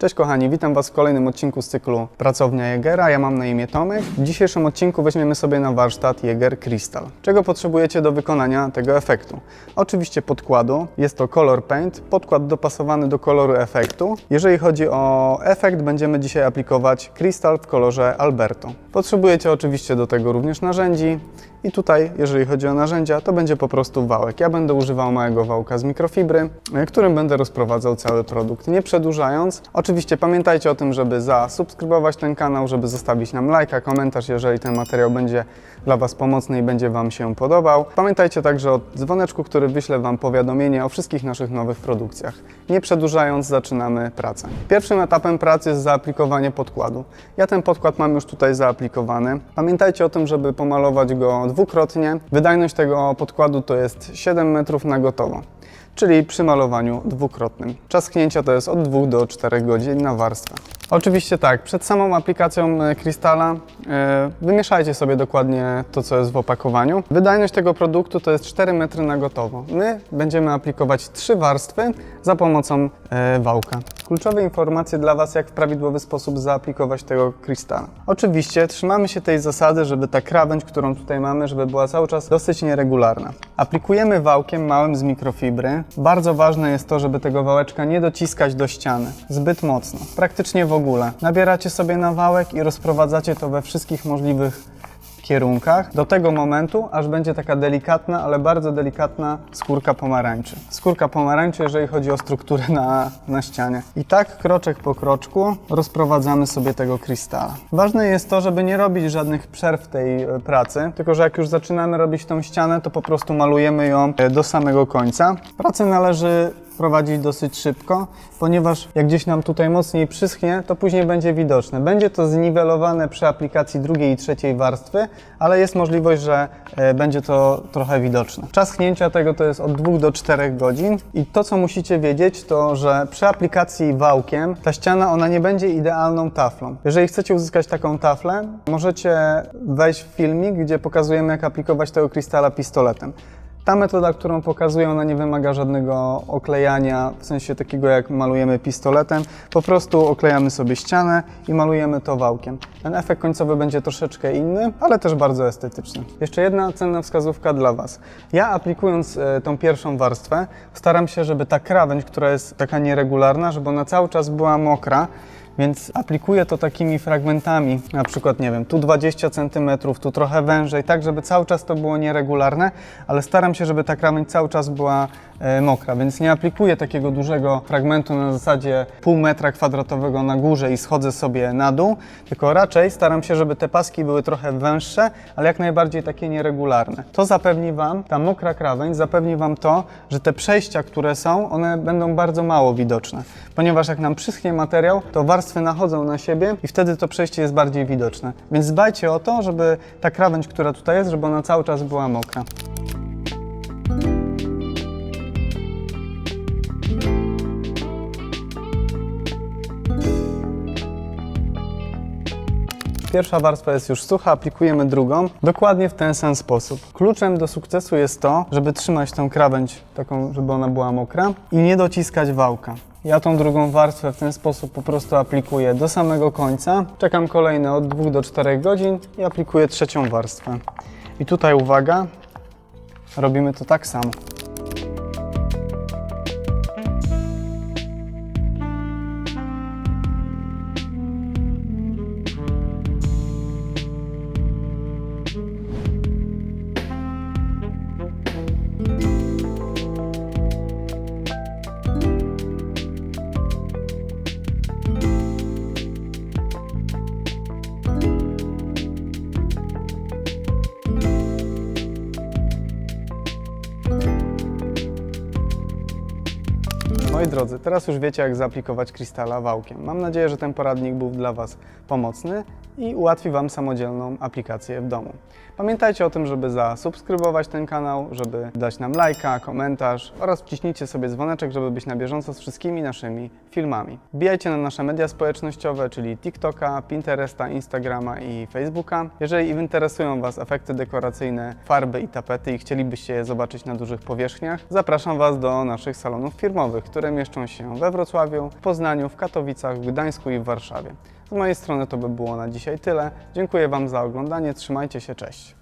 Cześć kochani, witam Was w kolejnym odcinku z cyklu Pracownia Jägera. Ja mam na imię Tomek. W dzisiejszym odcinku weźmiemy sobie na warsztat Jäger Crystal. Czego potrzebujecie do wykonania tego efektu? Oczywiście podkładu, jest to Color Paint, podkład dopasowany do koloru efektu. Jeżeli chodzi o efekt, będziemy dzisiaj aplikować Crystal w kolorze Alberto. Potrzebujecie oczywiście do tego również narzędzi. I tutaj, jeżeli chodzi o narzędzia, to będzie po prostu wałek. Ja będę używał małego wałka z mikrofibry, y, którym będę rozprowadzał cały produkt. Nie przedłużając, oczywiście pamiętajcie o tym, żeby zasubskrybować ten kanał, żeby zostawić nam lajka, komentarz, jeżeli ten materiał będzie dla Was pomocny i będzie Wam się podobał. Pamiętajcie także o dzwoneczku, który wyśle Wam powiadomienie o wszystkich naszych nowych produkcjach. Nie przedłużając, zaczynamy pracę. Pierwszym etapem pracy jest zaaplikowanie podkładu. Ja ten podkład mam już tutaj zaaplikowany. Pamiętajcie o tym, żeby pomalować go dwukrotnie. Wydajność tego podkładu to jest 7 metrów na gotowo, czyli przy malowaniu dwukrotnym. Czas schnięcia to jest od 2 do 4 godzin na warstwę. Oczywiście tak, przed samą aplikacją e, krystala e, wymieszajcie sobie dokładnie to, co jest w opakowaniu. Wydajność tego produktu to jest 4 metry na gotowo. My będziemy aplikować trzy warstwy za pomocą e, wałka. Kluczowe informacje dla Was, jak w prawidłowy sposób zaaplikować tego krystala. Oczywiście trzymamy się tej zasady, żeby ta krawędź, którą tutaj mamy, żeby była cały czas dosyć nieregularna. Aplikujemy wałkiem małym z mikrofibry. Bardzo ważne jest to, żeby tego wałeczka nie dociskać do ściany. Zbyt mocno, praktycznie w ogóle. Nabieracie sobie na wałek i rozprowadzacie to we wszystkich możliwych kierunkach do tego momentu, aż będzie taka delikatna, ale bardzo delikatna skórka pomarańczy. Skórka pomarańczy, jeżeli chodzi o strukturę na, na ścianie. I tak kroczek po kroczku rozprowadzamy sobie tego krystala. Ważne jest to, żeby nie robić żadnych przerw tej e, pracy, tylko że jak już zaczynamy robić tą ścianę, to po prostu malujemy ją e, do samego końca. Pracę należy prowadzić dosyć szybko, ponieważ jak gdzieś nam tutaj mocniej przyschnie, to później będzie widoczne. Będzie to zniwelowane przy aplikacji drugiej i trzeciej warstwy, ale jest możliwość, że e, będzie to trochę widoczne. Czas schnięcia tego to jest od 2 do 4 godzin i to, co musicie wiedzieć, to że przy aplikacji wałkiem ta ściana ona nie będzie idealną taflą. Jeżeli chcecie uzyskać taką taflę, możecie wejść w filmik, gdzie pokazujemy, jak aplikować tego krystala pistoletem. Ta metoda, którą pokazuję, ona nie wymaga żadnego oklejania, w sensie takiego jak malujemy pistoletem. Po prostu oklejamy sobie ścianę i malujemy to wałkiem. Ten efekt końcowy będzie troszeczkę inny, ale też bardzo estetyczny. Jeszcze jedna cenna wskazówka dla Was. Ja aplikując e, tą pierwszą warstwę, staram się, żeby ta krawędź, która jest taka nieregularna, żeby ona cały czas była mokra, więc aplikuję to takimi fragmentami, na przykład, nie wiem, tu 20 cm, tu trochę wężej, tak żeby cały czas to było nieregularne, ale staram się, żeby ta krawędź cały czas była e, mokra, więc nie aplikuję takiego dużego fragmentu na zasadzie pół metra kwadratowego na górze i schodzę sobie na dół, tylko raczej staram się, żeby te paski były trochę węższe, ale jak najbardziej takie nieregularne. To zapewni Wam, ta mokra krawędź zapewni Wam to, że te przejścia, które są, one będą bardzo mało widoczne, ponieważ jak nam przyschnie materiał, to warstwy nachodzą na siebie i wtedy to przejście jest bardziej widoczne. Więc dbajcie o to, żeby ta krawędź, która tutaj jest, żeby ona cały czas była mokra. Pierwsza warstwa jest już sucha, aplikujemy drugą, dokładnie w ten sam sposób. Kluczem do sukcesu jest to, żeby trzymać tą krawędź taką, żeby ona była mokra i nie dociskać wałka. Ja tą drugą warstwę w ten sposób po prostu aplikuję do samego końca. Czekam kolejne od 2 do 4 godzin i aplikuję trzecią warstwę. I tutaj uwaga, robimy to tak samo. Drodzy, teraz już wiecie, jak zaaplikować krystala wałkiem. Mam nadzieję, że ten poradnik był dla Was pomocny i ułatwi Wam samodzielną aplikację w domu. Pamiętajcie o tym, żeby zasubskrybować ten kanał, żeby dać nam lajka, komentarz oraz wciśnijcie sobie dzwoneczek, żeby być na bieżąco z wszystkimi naszymi filmami. Wbijajcie na nasze media społecznościowe, czyli TikToka, Pinteresta, Instagrama i Facebooka. Jeżeli interesują Was efekty dekoracyjne, farby i tapety i chcielibyście je zobaczyć na dużych powierzchniach, zapraszam Was do naszych salonów firmowych, które mieszczą mieszczą się we Wrocławiu, Poznaniu, w Katowicach, w Gdańsku i w Warszawie. Z mojej strony to by było na dzisiaj tyle. Dziękuję Wam za oglądanie, trzymajcie się, cześć.